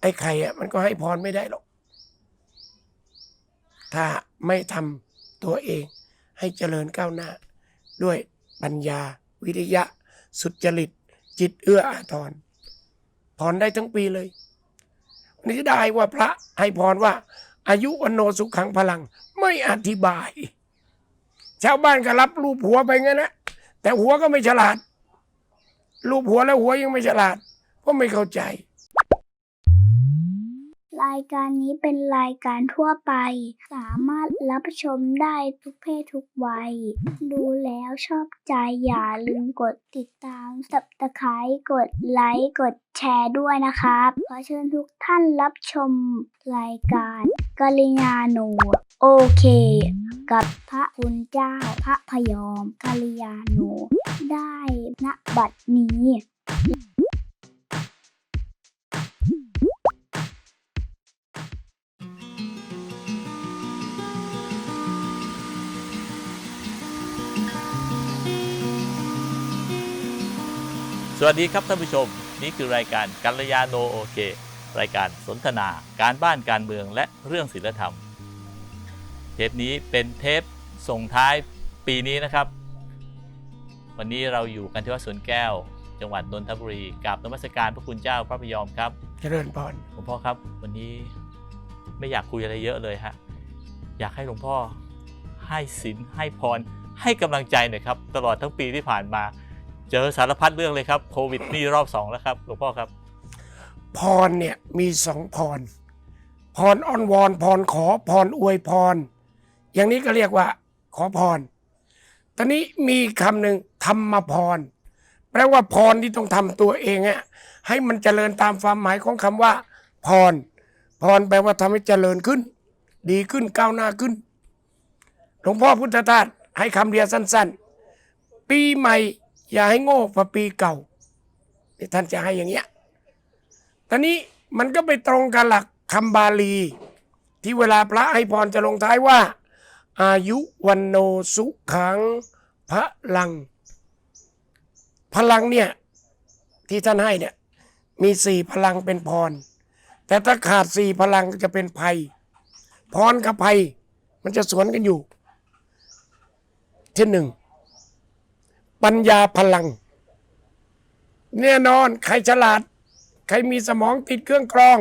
ไอ้ไข่อะมันก็ให้พรไม่ได้หรอก ถ้าไม่ทำตัวเองให้เจริญก้าวหน้า ด้วยปัญญา วิริยะ สุจริต จิตเอื้ออาทรพรได้ทั้งปีเลยวันนี้ได้ว่าพระให้พรว่า อายุวันโนสุขังพลัง ไม่อธิบาย ชาวบ้านก็รับรูปหัวไปงั้นนะแต่หัวก็ไม่ฉลาดรูปหัวแล้วหัวยังไม่ฉลาดเพราะไม่เข้าใจ รายการนี้เป็นรายการทั่วไป สามารถรับชมได้ทุกเพศทุกวัย ดูแล้วชอบใจอย่าลืมกดติดตามสับตะไคร้กดไลค์กดแชร์ด้วยนะครับ ขอเชิญทุกท่านรับชมรายการกลิยาโนโอเค กับพระคุณเจ้าพระพยอมกาลิยาโนได้ณบัดนี้ วัสดีครับท่านผู้ชม นี่คือรายการกัลยาโนโอเค รายการสนทนาการบ้านการเมืองและเรื่องศีลธรรม เทปนี้เป็นเทปส่งท้ายปีนี้นะครับ วันนี้เราอยู่กันที่วัดสวนแก้ว จังหวัดนนทบุรีกับนมัสการพระคุณเจ้าพระพยอมครับเจริญพรหลวงพ่อครับ วันนี้ไม่อยากคุยอะไรเยอะเลยฮะอยากให้หลวงพ่อให้ศีลให้พรให้กำลังใจหน่อยครับ ตลอดทั้งปีที่ผ่านมา เจอสารพัดเรื่องเลยครับโควิดนี่รอบสองแล้วครับหลวงพ่อครับ พรเนี่ยมีสองพร พรอ้อนวอนพรขอพรอวยพร อย่างนี้ก็เรียกว่า ขอพร ตอนนี้มีคำหนึ่งธรรมพร แปลว่าพรที่ต้องทำตัวเองอะให้มันเจริญตามความหมายของคำว่า พร พรแปลว่าทำให้เจริญขึ้น ดีขึ้นก้าวหน้าขึ้น หลวงพ่อพุทธทาสให้คำเดียสั้น ๆ ปีใหม่ อย่าให้โง่กว่าปีเก่านี่ท่านจะให้อย่างเงี้ยตอนนี้มันก็ไปตรงกับหลักคำบาลี ที่เวลาพระให้พรจะลงท้ายว่า อายุวันโนสุขังพระลัง พลังเนี่ยที่ท่านให้เนี่ยมีสี่พลังเป็นพร แต่ถ้าขาดสี่พลังจะเป็นภัย พรกับภัย มันจะสวนกันอยู่ ที่หนึ่ง ปัญญาพลัง แน่นอนใครฉลาด ใครมีสมองติดเครื่องกรอง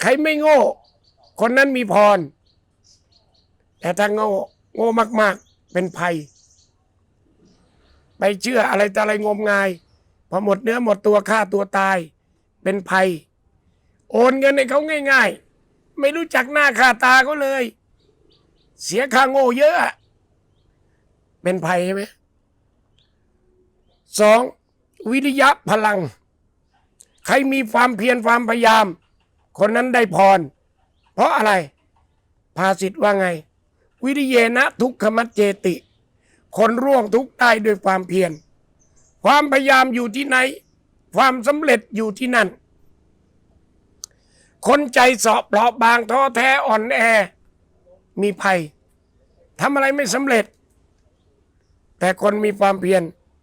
ใครไม่โง่ คนนั้นมีพร แต่ถ้าโง่โง่มากๆ เป็นภัย ไปเชื่ออะไรแต่อะไรงมงายพอหมดเนื้อหมดตัวฆ่าตัวตาย เป็นภัย โอนเงินให้เขาง่าย ๆ ไม่รู้จักหน้าค่าตาเขาเลย เสียค่าโง่เยอะอะเป็นภัยใช่ไหม สองวิริยะพลัง ใครมีความเพียรความพยายาม คนนั้นได้พร เพราะอะไร ภาษิตว่าไง วิริเยนะทุกขมัจเจติ คนร่วงทุกได้ด้วยความเพียร ความพยายามอยู่ที่ไหน ความสำเร็จอยู่ที่นั่น คนใจสาะเปราะบางท้อแท้อ่อนแอ มีภัยทำอะไรไม่สำเร็จ แต่คนมีความเพียร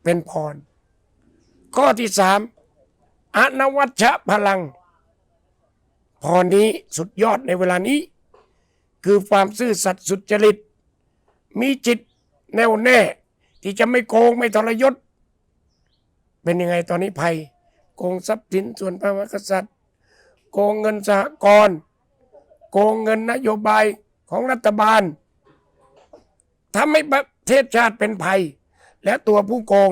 เป็นพร ข้อที่สามอนวัชชะพลัง พรนี้สุดยอดในเวลานี้ คือความซื่อสัตย์สุจริต มีจิตแน่วแน่ ที่จะไม่โกงไม่ทรยศ เป็นยังไงตอนนี้ภัย โกงทรัพย์สินส่วนพระมหากษัตริย์ โกงเงินสหกรณ์โกงเงินนโยบายของรัฐบาลทำให้ประเทศชาติเป็นภัย และตัวผู้โกง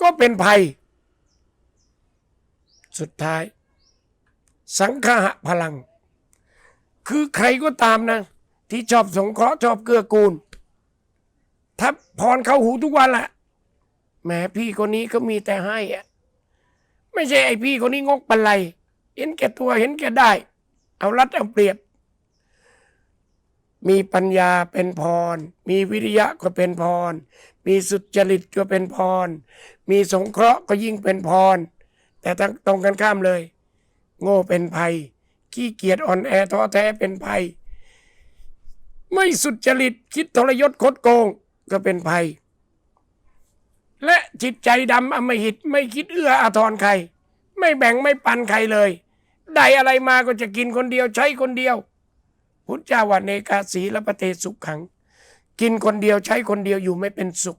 ก็เป็นภัย สุดท้าย สังฆะพลัง คือใครก็ตามนะ ที่ชอบสงเคราะห์ชอบเกื้อกูล ถ้าพรเข้าหูทุกวันแหละแหมพี่คนนี้ก็มีแต่ให้อะไม่ใช่ไอพี่คนนี้งกปันไรเห็นแก่ตัวเห็นแก่ได้ เอารัดเอาเปรียบ มีปัญญาเป็นพร มีวิริยะก็เป็นพร มีสุจริตก็เป็นพร มีสงเคราะห์ก็ยิ่งเป็นพร แต่ทั้งตรงกันข้ามเลย โง่เป็นภัย ขี้เกียจอ่อนแอท้อแท้เป็นภัย ไม่สุจริตคิดทรยศคดโกงก็เป็นภัย และจิตใจดำอมหิตไม่คิดเอื้ออาทรใคร ไม่แบ่งไม่ปันใครเลยได้อะไรมาก็จะกินคนเดียวใช้คนเดียวพุทธเจ้าว่าเนกาสีและปะเทสุขขัง กินคนเดียวใช้คนเดียวอยู่ไม่เป็นสุข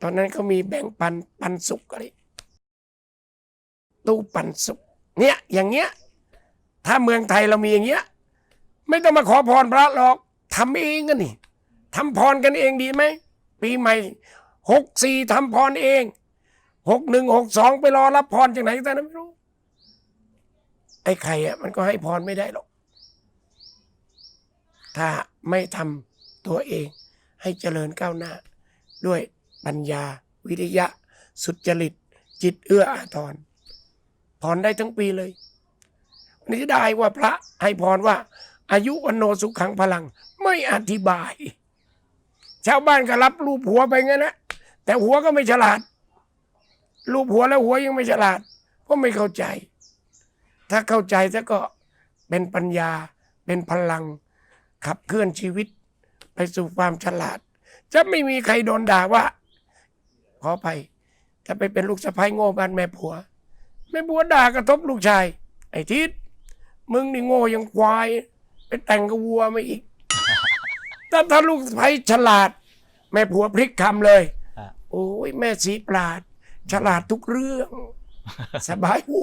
ตอนนั้นเขามีแบ่งปันปันสุขอะไรตู้ปันสุข เนี่ยอย่างเงี้ย ถ้าเมืองไทยเรามีอย่างเงี้ย ไม่ต้องมาขอพรพระหรอกทำเองกันนี่ทำพรกันเองดีไหมปีใหม่หกสี่ทำพรเองหกหนึ่งหกสองไปรอรับพรจากไหนแต่นั้นไม่รู้ ไอ้ใครอะมันก็ให้พรไม่ได้หรอก ถ้าไม่ทำ ตัวเองให้เจริญก้าวหน้า ด้วยปัญญา วิริยะ สุจริต จิตเอื้ออาทรพรได้ทั้งปีเลยนนี้ได้ว่าพระให้พรว่า อายุวันโนสุขังพลัง ไม่อธิบาย ชาวบ้านก็รับรูปหัวไปงั้นนะแต่หัวก็ไม่ฉลาด รูปหัวแล้วหัวยังไม่ฉลาด เพราะไม่เข้าใจ ถ้าเข้าใจซะก็เป็นปัญญาเป็นพลังขับเคลื่อนชีวิต ไปสู่ความฉลาด จะไม่มีใครโดนด่าว่าขอไปจะไปเป็นลูกสะใภ้โง่บ้านแม่ผัว แม่ผัวด่ากระทบลูกชาย ไอ้ทิศมึงนี่โง่อยังควาย ไปแต่งกับวัวมาอีก ถ้าถ้าลูกสะใภ้ฉลาด แม่ผัวพลิกคำเลย โอ้ยแม่สีปราด ฉลาดทุกเรื่อง สบายหู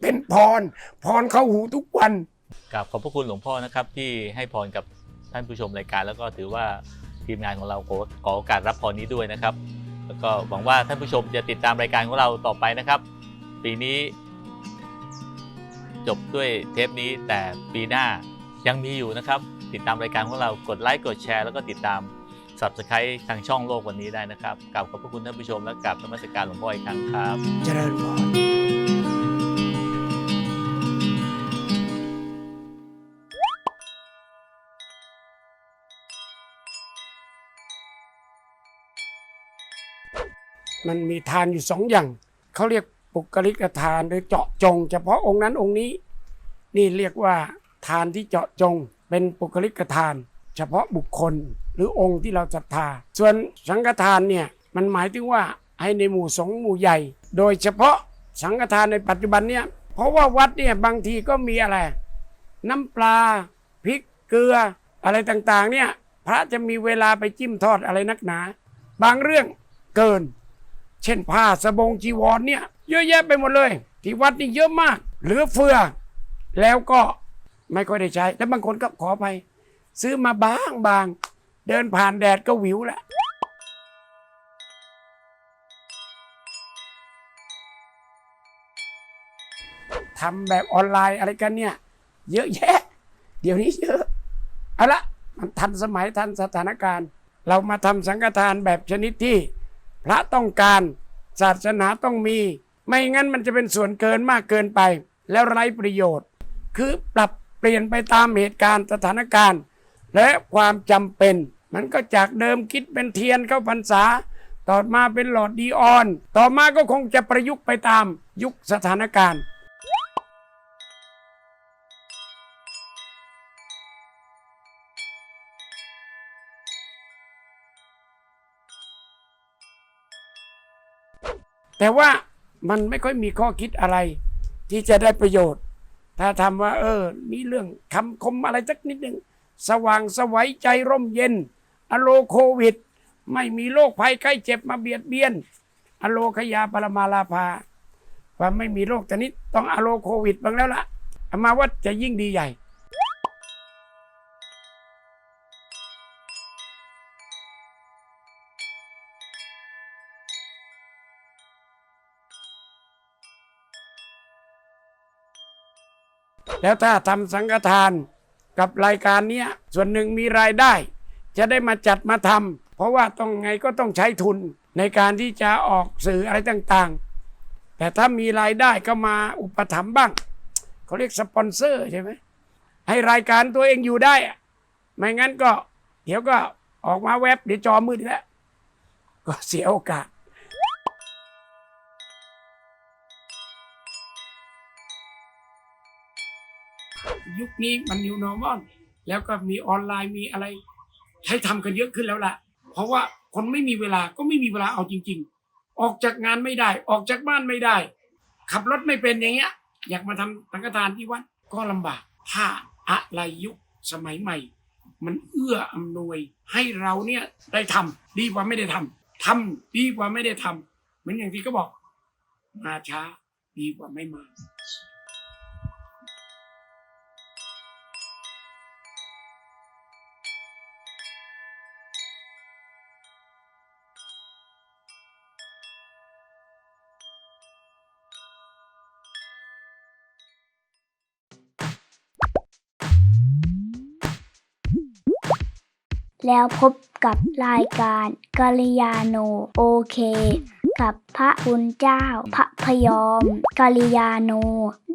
เป็นพร พรเข้าหูทุกวันกับขอบพระคุณหลวงพ่อนะครับ ที่ให้พรกับ ท่านผู้ชมรายการ แล้วก็ถือว่าทีมงานของเราขอขอโอกาสรับพรนี้ด้วยนะครับ แล้วก็หวังว่าท่านผู้ชมจะติดตามรายการของเราต่อไปนะครับ ปีนี้ จบด้วยเทปนี้แต่ปีหน้ายังมีอยู่นะครับ ติดตามรายการของเรากดไลค์กดแชร์ แล้วก็ติดตาม subscribe ทางช่องโลกวันนี้ได้นะครับกราบขอบพระคุณท่านผู้ชมและกราบนมัสการหลวงพ่ออีกครั้งครับ เจริญพร มันมีทานอยู่สองอย่าง เขาเรียกปุกลิกทานหรือเจาะจง เฉพาะองค์นั้นองค์นี้ นี่เรียกว่าทานที่เจาะจง เป็นปุกลิกทาน เฉพาะบุคคลหรือองค์ที่เราศรัทธา ส่วนสังฆทานเนี่ยมันหมายถึงว่าให้ในหมู่สงฆ์หมู่ใหญ่ โดยเฉพาะสังฆทานในปัจจุบันเนี่ยเพราะว่าวัดเนี่ยบางทีก็มีอะไร น้ำปลาพริกเกลืออะไรต่างๆเนี่ยพระจะมีเวลาไปจิ้มทอดอะไรนักหนา บางเรื่องเกิน เช่นผ้าสบงจีวรเนี่ย เยอะแยะไปหมดเลย ที่วัดนี่เยอะมาก เหลือเฟือ แล้วก็ไม่ค่อยได้ใช้ แล้วบางคนก็ขอไป ซื้อมาบางบางเดินผ่านแดดก็หวิวแล้วทำแบบออนไลน์อะไรกันเนี่ย เยอะแยะ เดี๋ยวนี้เยอะเอาละมันทันสมัยทันสถานการณ์ เรามาทำสังฆทานแบบชนิดที่ พระต้องการศาสนาต้องมี ไม่งั้นมันจะเป็นส่วนเกินมากเกินไป แล้วไร้ประโยชน์ คือปรับเปลี่ยนไปตามเหตุการณ์สถานการณ์ และความจำเป็น มันก็จากเดิมคิดเป็นเทียนเข้าพรรษา ต่อมาเป็นหลอดดีออน ต่อมาก็คงจะประยุกต์ไปตามยุคสถานการณ์ แต่ว่ามันไม่ค่อยมีข้อคิดอะไร ที่จะได้ประโยชน์ ถ้าทำว่า เออ มีเรื่องคำคมอะไรสักนิดหนึ่งสว่างสวัยใจร่มเย็น อโลโควิด ไม่มีโรคภัยไข้เจ็บมาเบียดเบียน อโลขยาปรมาลาภาความไม่มีโรคชนิดต้องอโลโควิดบ้างแล้วล่ะอามาว่าจะยิ่งดีใหญ่ แล้วถ้าทำสังฆทานกับรายการเนี้ยส่วนหนึ่งมีรายได้ จะได้มาจัดมาทำเพราะว่าต้องไงก็ต้องใช้ทุนในการที่จะออกสื่ออะไรต่างๆ แต่ถ้ามีรายได้ก็มาอุปถัมภ์บ้างเขาเรียกสปอนเซอร์ใช่ไหมให้รายการตัวเองอยู่ได้ ไม่งั้นก็ เดี๋ยวก็ออกมาแวบเดี๋ยวจอมืดแล้ว ก็เสียโอกาส ยุคนี้มัน new normal แล้วก็มีออนไลน์มีอะไร ให้ทำกันเยอะขึ้นแล้วล่ะ เพราะว่าคนไม่มีเวลาก็ไม่มีเวลาเอาจริง ๆ ออกจากงานไม่ได้ ออกจากบ้านไม่ได้ ขับรถไม่เป็นอย่างเงี้ย อยากมาทำสังฆทานที่วัดก็ลำบาก ถ้าอะไรยุคสมัยใหม่ มันเอื้ออำนวยให้เราเนี่ยได้ทำดีกว่าไม่ได้ทำทำดีกว่าไม่ได้ทำเหมือนอย่างที่เขาบอก มาช้าดีกว่าไม่มา แล้วพบกับรายการกัลยาโนโอเค กับพระคุณเจ้า พระพยอมกัลยาโน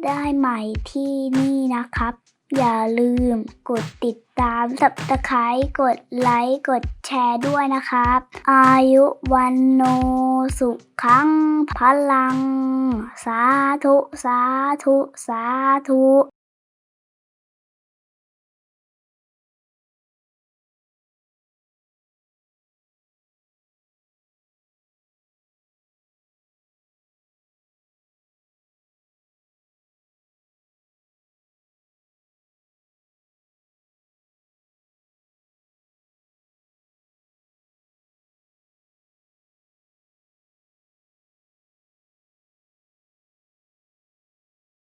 ได้ใหม่ที่นี่นะครับ อย่าลืมกดติดตามสับตะไคร้กดไลค์ กดแชร์ด้วยนะครับ อายุวันโนสุขังพลัง สาธุ สาธุ สาธุ